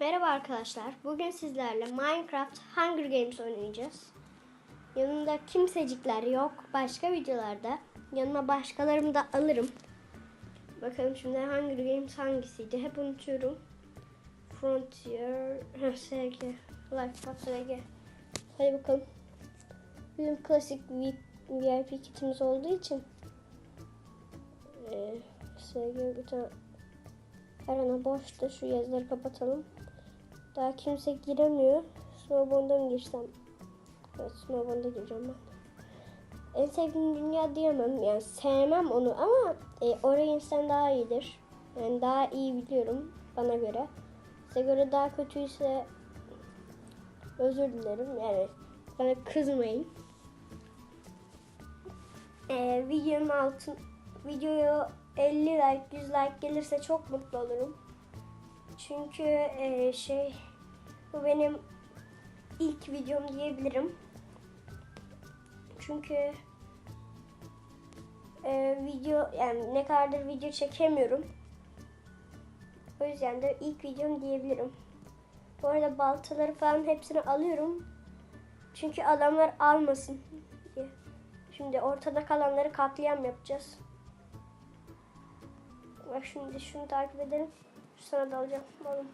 Merhaba arkadaşlar. Bugün sizlerle Minecraft Hunger Games oynayacağız. Yanımda kimsecikler yok. Başka videolarda yanıma başkalarımı da alırım. Bakalım şimdi Hunger Games hangisiydi? Hep unutuyorum. Frontier, SG, Lifetime SG. Hadi bakalım. Bizim klasik VIP kitimiz olduğu için ee, SG bir tane her ana boşta şu yazıları kapatalım. Daha kimse giremiyor. Snowboard'a mı girsem? Evet Snowboard'a gireceğim ben. En sevdiğim dünya diyemem. Yani sevmem onu ama e, Origins daha iyidir. Yani daha iyi biliyorum bana göre. Size göre daha kötüyse özür dilerim. Yani bana kızmayın. E, videonun altın videoya 50 like 100 like gelirse çok mutlu olurum. Çünkü e, şey bu benim ilk videom diyebilirim. Çünkü e, video yani ne kadardır video çekemiyorum. O yüzden de ilk videom diyebilirim. Bu arada baltaları falan hepsini alıyorum. Çünkü adamlar almasın diye. Şimdi ortada kalanları katliam yapacağız. Bak şimdi şunu takip edelim. Sana da alacağım oğlum.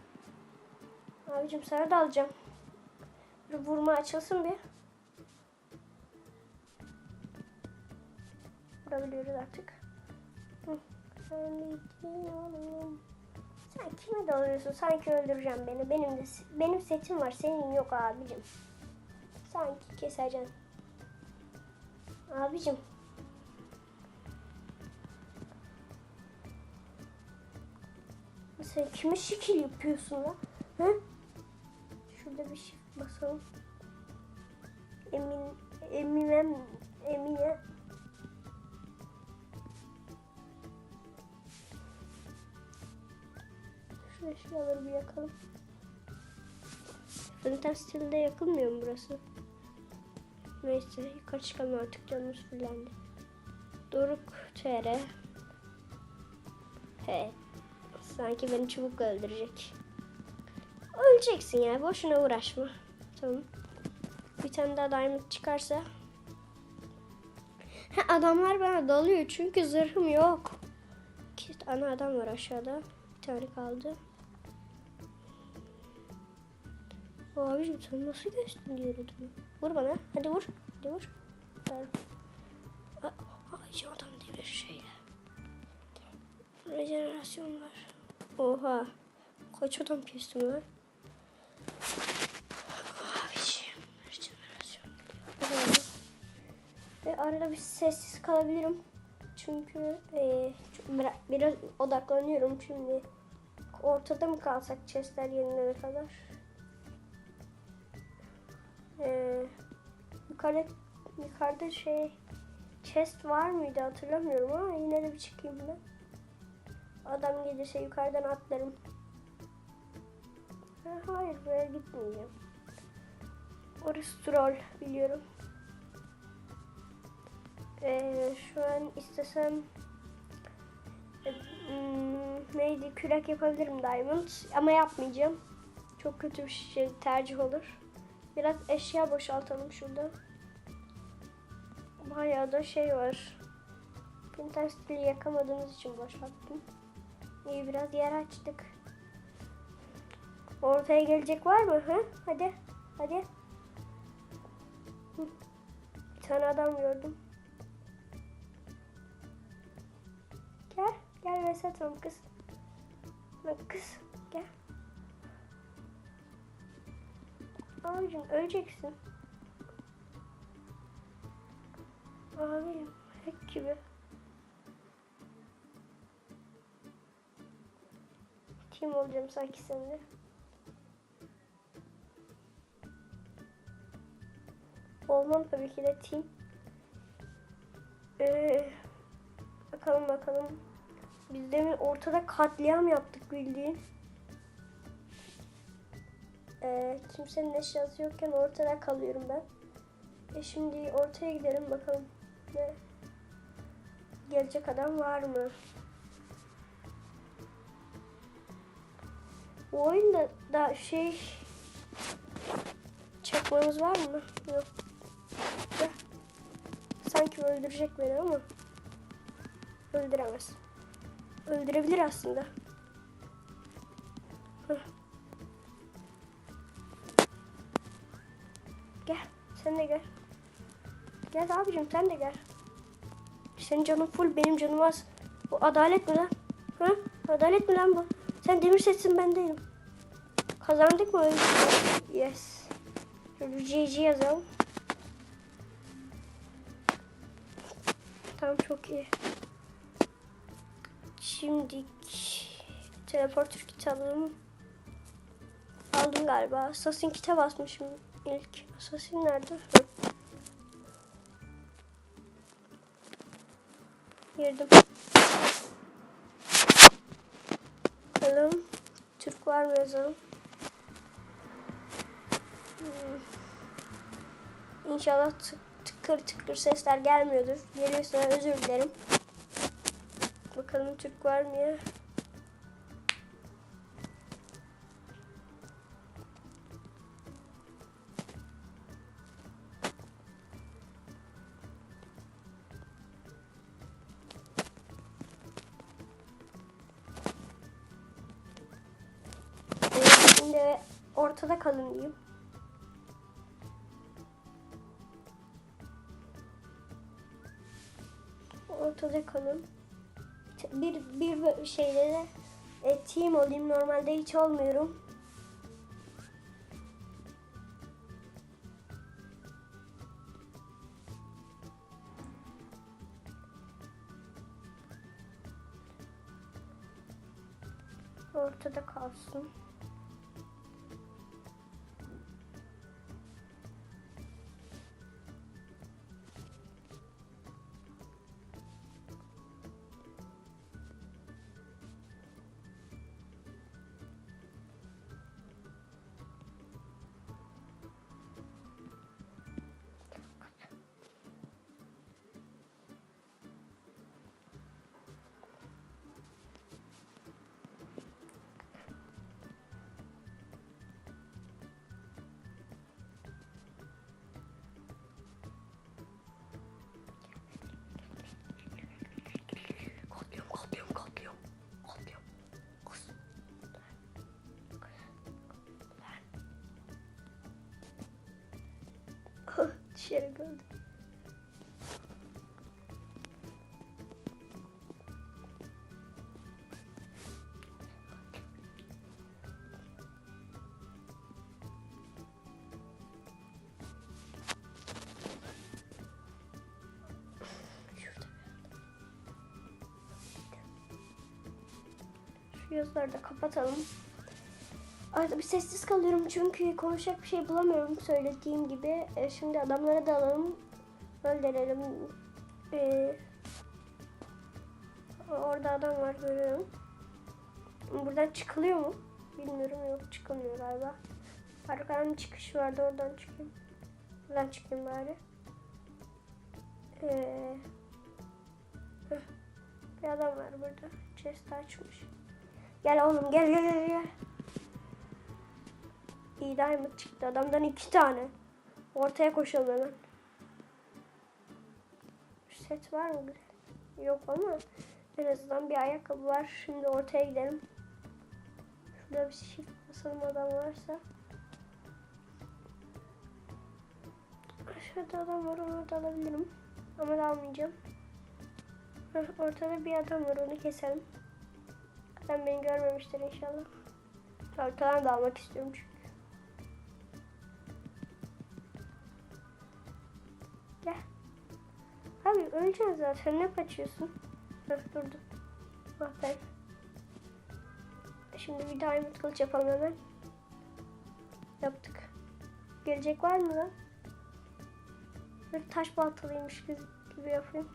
Abicim sana da alacağım. Bir vurma açılsın bir. Vurabiliyoruz artık. Sen kime dalıyorsun? Sanki öldüreceğim beni. Benim de benim setim var. Senin yok abicim. Sanki keseceksin. Abicim. Sen kime şekil yapıyorsun lan? Hı? Şurada bir şey basalım. Emin, Eminem, Emine. Şu eşyaları bir yakalım. Fıntar stilde yakılmıyor mu burası? Neyse yukarı çıkalım artık canımız fullendi. Doruk TR. He. Sanki beni çubukla öldürecek. Öleceksin ya. Boşuna uğraşma. Tamam. Bir tane daha diamond çıkarsa. Ha, adamlar bana dalıyor çünkü zırhım yok. İki tane adam var aşağıda. Bir tane kaldı. Abicim sen nasıl geçtin diye dedim. Vur bana. Hadi vur. Hadi vur. Ay adam demir şeyle. Rejenerasyon var. Oha. Kaç adam kestim lan? Ve arada bir sessiz kalabilirim. Çünkü e, biraz, biraz odaklanıyorum şimdi. Ortada mı kalsak chestler yenilene kadar? E, yukarıda, yukarıda şey chest var mıydı hatırlamıyorum ama yine de bir çıkayım ben. Adam gelirse yukarıdan atlarım. Ha, hayır buraya gitmeyeceğim. Orası troll biliyorum. Ee, şu an istesem e, hmm, neydi kürek yapabilirim diamond ama yapmayacağım. Çok kötü bir şey tercih olur. Biraz eşya boşaltalım şurada. Bayağı da şey var. Pinterest'i yakamadığımız için boşalttım. İyi biraz yer açtık. Ortaya gelecek var mı? Hı? Hadi. Hadi. Hı. Bir tane adam gördüm. Gel. Gel Vesat'ım kız. Bak kız. Gel. Abicim öleceksin. Abicim. Hek gibi. Kim olacağım sanki seninle? Olmam tabii ki de team. Ee, bakalım bakalım. Biz demin ortada katliam yaptık bildiğin. Ee, kimsenin eşyası yokken ortada kalıyorum ben. E şimdi ortaya gidelim bakalım. Ne? Gelecek adam var mı? Bu oyunda da şey çakmamız var mı? Yok. Ya. Sanki öldürecek beni ama öldüremez. Öldürebilir aslında. Gel. Sen de gel. Gel abicim sen de gel. Senin canın full benim canım az. Bu adalet mi lan? Ha? Adalet mi lan bu? Sen demir setsin ben değilim. Kazandık mı? Yes. Şöyle GG yazalım. Tamam çok iyi. Şimdi teleporter kit. Aldım galiba. Assassin kit'e basmışım ilk. Assassin nerede? Girdim. Bakalım. Türk var mı yazalım. İnşallah tık- tıkır tıkır sesler gelmiyordur. Geliyorsa özür dilerim. Bakalım Türk var mı ya? Şimdi ortada kalın diyeyim. Ortada kalın. Bir, bir şeyde de e, team olayım. Normalde hiç olmuyorum. Ortada kalsın. Gördüm. Şurada. Şu yazıları da kapatalım. Arada bir sessiz kalıyorum çünkü konuşacak bir şey bulamıyorum söylediğim gibi. E, şimdi adamlara da alalım. Öldürelim. E, orada adam var görüyorum. Buradan çıkılıyor mu? Bilmiyorum yok çıkılmıyor galiba. Arkadan çıkış vardı oradan çıkayım. Buradan çıkayım bari. Ee, bir adam var burada. Chest açmış. Gel oğlum gel gel gel gel. İyi diamond çıktı adamdan iki tane. Ortaya koşalım hemen. Set var mı? Yok ama en azından bir ayakkabı var. Şimdi ortaya gidelim. Şurada bir shift basalım adam varsa. Aşağıda adam var onu da alabilirim. Ama da almayacağım. Ortada bir adam var onu keselim. Adam beni görmemiştir inşallah. Ortadan da almak istiyorum çünkü. Abi öleceksin zaten ne kaçıyorsun? Heh, durdum. Ah ben. Şimdi bir diamond kılıç yapalım hemen. Yaptık. Gelecek var mı lan? Böyle taş baltalıymış gibi yapayım.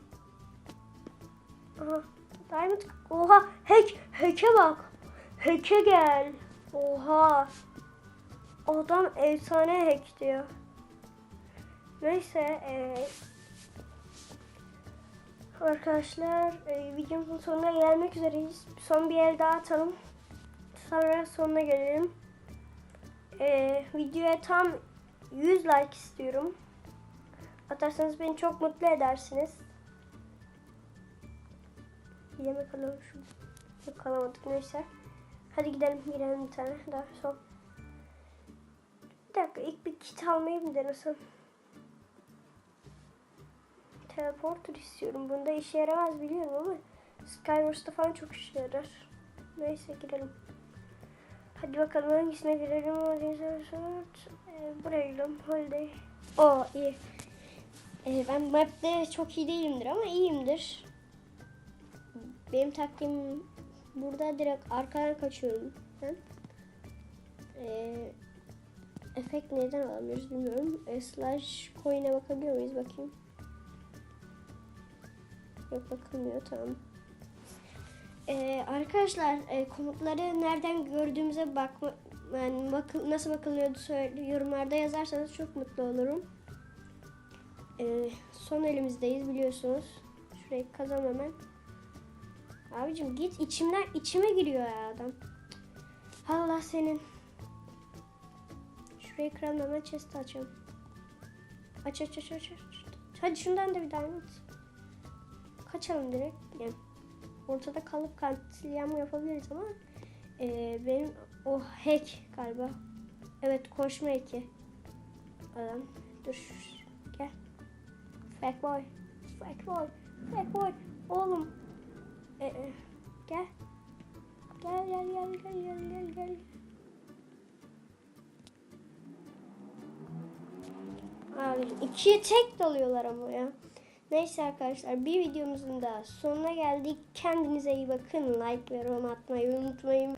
Aha. Diamond. Oha. Hack. Hack'e bak. Hack'e gel. Oha. Adam efsane hack diyor. Neyse. eee, arkadaşlar eee, videomuzun sonuna gelmek üzereyiz. Son bir el daha atalım. Sonra sonuna gelelim. Ee, videoya tam 100 like istiyorum. Atarsanız beni çok mutlu edersiniz. Yemek alalım şu. Yok alamadık neyse. Hadi gidelim girelim bir tane daha son. Bir dakika ilk bir kit almayı mı denesem? Teleporter istiyorum. Bunda işe yaramaz biliyorum ama Skywars'ta falan çok işe yarar. Neyse girelim. Hadi bakalım hangisine girelim? Ee, buraya girelim. Holiday. O iyi. Ee, ben map'te çok iyi değilimdir ama iyiyimdir. Benim taktiğim burada direkt arkadan kaçıyorum. Ben. Ee, efekt neden alamıyoruz bilmiyorum. E, slash coin'e bakabiliyor muyuz bakayım. Yok bakılmıyor tamam. Ee, arkadaşlar e, komutları nereden gördüğümüze bakma yani bakı- nasıl bakılıyordu söyle, yorumlarda yazarsanız çok mutlu olurum. Ee, son elimizdeyiz biliyorsunuz. Şurayı kazan hemen. Abicim git içimden içime giriyor ya adam. Allah senin. Şurayı kıralım hemen chest açalım. Aç aç aç aç aç. Hadi şundan da bir diamond. Kaçalım direkt. Yani ortada kalıp katliam yapabiliriz ama e, benim o hack galiba. Evet koşma hack'i. Adam dur gel. Fake boy. Fake boy. Fake boy. Oğlum. E, e, gel. Gel gel gel gel gel gel gel. Abi ikiye tek dalıyorlar ama ya. Neyse arkadaşlar bir videomuzun da sonuna geldik. Kendinize iyi bakın. Like ve yorum atmayı unutmayın.